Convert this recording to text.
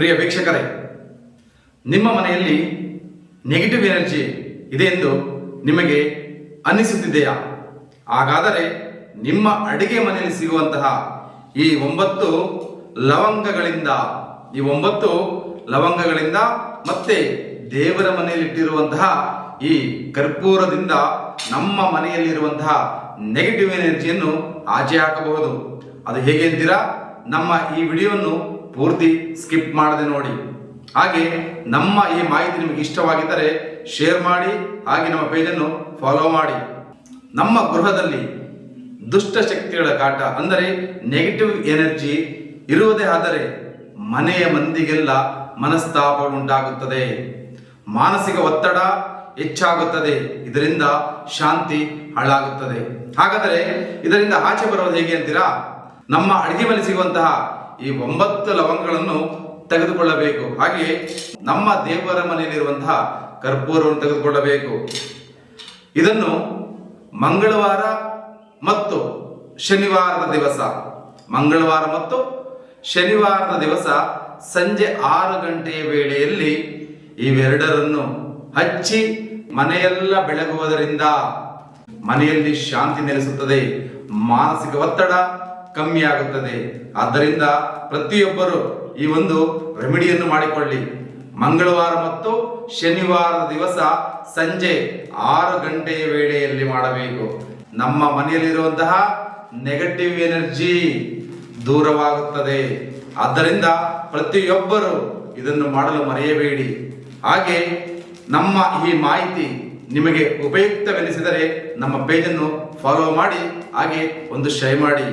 ಪ್ರಿಯ ವೀಕ್ಷಕರೇ, ನಿಮ್ಮ ಮನೆಯಲ್ಲಿ ನೆಗೆಟಿವ್ ಎನರ್ಜಿ ಇದೆ ಎಂದು ನಿಮಗೆ ಅನ್ನಿಸುತ್ತಿದೆಯಾ? ಹಾಗಾದರೆ ನಿಮ್ಮ ಅಡಿಗೆ ಮನೆಯಲ್ಲಿ ಸಿಗುವಂತಹ ಈ ಒಂಬತ್ತು ಲವಂಗಗಳಿಂದ, ಈ ಒಂಬತ್ತು ಲವಂಗಗಳಿಂದ ಮತ್ತೆ ದೇವರ ಮನೆಯಲ್ಲಿ ಇಟ್ಟಿರುವಂತಹ ಈ ಕರ್ಪೂರದಿಂದ ನಮ್ಮ ಮನೆಯಲ್ಲಿರುವಂತಹ ನೆಗೆಟಿವ್ ಎನರ್ಜಿಯನ್ನು ಆಚೆ ಹಾಕಬಹುದು ಅದು ಹೇಗೆ ಅಂತೀರಾ? ನಮ್ಮ ಈ ವಿಡಿಯೋವನ್ನು ಪೂರ್ತಿ ಸ್ಕಿಪ್ ಮಾಡದೆ ನೋಡಿ. ಹಾಗೆ ನಮ್ಮ ಈ ಮಾಹಿತಿ ನಿಮಗೆ ಇಷ್ಟವಾಗಿದ್ದರೆ ಶೇರ್ ಮಾಡಿ, ಹಾಗೆ ನಮ್ಮ ಪೇಜನ್ನು ಫಾಲೋ ಮಾಡಿ. ನಮ್ಮ ಗೃಹದಲ್ಲಿ ದುಷ್ಟ ಶಕ್ತಿಗಳ ಕಾಟ, ಅಂದರೆ ನೆಗೆಟಿವ್ ಎನರ್ಜಿ ಇರುವುದೇ ಆದರೆ ಮನೆಯ ಮಂದಿಗೆಲ್ಲ ಮನಸ್ತಾಪ ಉಂಟಾಗುತ್ತದೆ. ಮಾನಸಿಕ ಒತ್ತಡ ಹೆಚ್ಚಾಗುತ್ತದೆ, ಇದರಿಂದ ಶಾಂತಿ ಹಾಳಾಗುತ್ತದೆ. ಹಾಗಾದರೆ ಇದರಿಂದ ಆಚೆ ಬರೋದು ಹೇಗೆ ಅಂತೀರಾ? ನಮ್ಮ ಅಡಿಗೆ ಮನೆ ಸಿಗುವಂತಹ ಈ ಒಂಬತ್ತು ಲವಂಗಗಳನ್ನು ತೆಗೆದುಕೊಳ್ಳಬೇಕು. ಹಾಗೆ ನಮ್ಮ ದೇವರ ಮನೆಯಲ್ಲಿರುವಂತಹ ಕರ್ಪೂರವನ್ನು ತೆಗೆದುಕೊಳ್ಳಬೇಕು. ಇದನ್ನು ಮಂಗಳವಾರ ಮತ್ತು ಶನಿವಾರದ ದಿವಸ, ಮಂಗಳವಾರ ಮತ್ತು ಶನಿವಾರದ ದಿವಸ ಸಂಜೆ ಆರು ಗಂಟೆಯ ವೇಳೆಯಲ್ಲಿ ಇವೆರಡರನ್ನು ಹಚ್ಚಿ ಮನೆಯೆಲ್ಲ ಬೆಳಗುವುದರಿಂದ ಮನೆಯಲ್ಲಿ ಶಾಂತಿ ನೆಲೆಸುತ್ತದೆ. ಮಾನಸಿಕ ಒತ್ತಡ ಕಮ್ಮಿ ಆಗುತ್ತದೆ. ಆದ್ದರಿಂದ ಪ್ರತಿಯೊಬ್ಬರು ಈ ಒಂದು ರೆಮಿಡಿಯನ್ನು ಮಾಡಿಕೊಳ್ಳಿ. ಮಂಗಳವಾರ ಮತ್ತು ಶನಿವಾರದ ದಿವಸ ಸಂಜೆ ಆರು ಗಂಟೆಯ ವೇಳೆಯಲ್ಲಿ ಮಾಡಬೇಕು. ನಮ್ಮ ಮನೆಯಲ್ಲಿರುವಂತಹ ನೆಗೆಟಿವ್ ಎನರ್ಜಿ ದೂರವಾಗುತ್ತದೆ. ಆದ್ದರಿಂದ ಪ್ರತಿಯೊಬ್ಬರು ಇದನ್ನು ಮಾಡಲು ಮರೆಯಬೇಡಿ. ಹಾಗೆ ನಮ್ಮ ಈ ಮಾಹಿತಿ ನಿಮಗೆ ಉಪಯುಕ್ತವೆನಿಸಿದರೆ ನಮ್ಮ ಪೇಜನ್ನು ಫಾಲೋ ಮಾಡಿ, ಹಾಗೆ ಒಂದು ಶೈ ಮಾಡಿ.